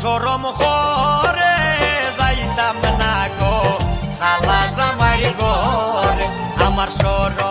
সরম করে যাইতাম না গো খালা জামাই গরে আমার সরম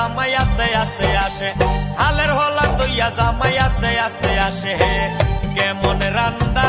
জামাই আস্তে হালের হলা তুইয়া জামাই আস্তে আস্তে আসে। কেমন রান্দা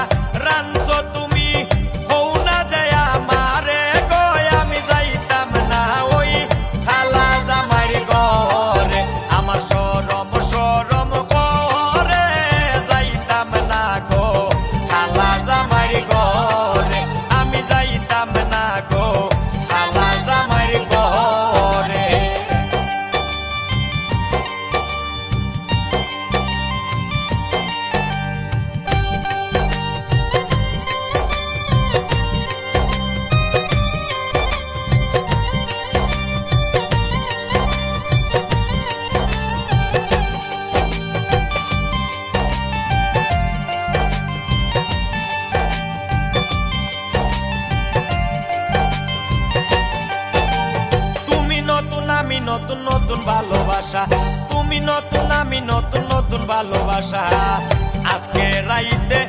নতুন নতুন ভালোবাসা। তুমি নতুন আমি নতুন নতুন ভালোবাসা। আজকে রাইতে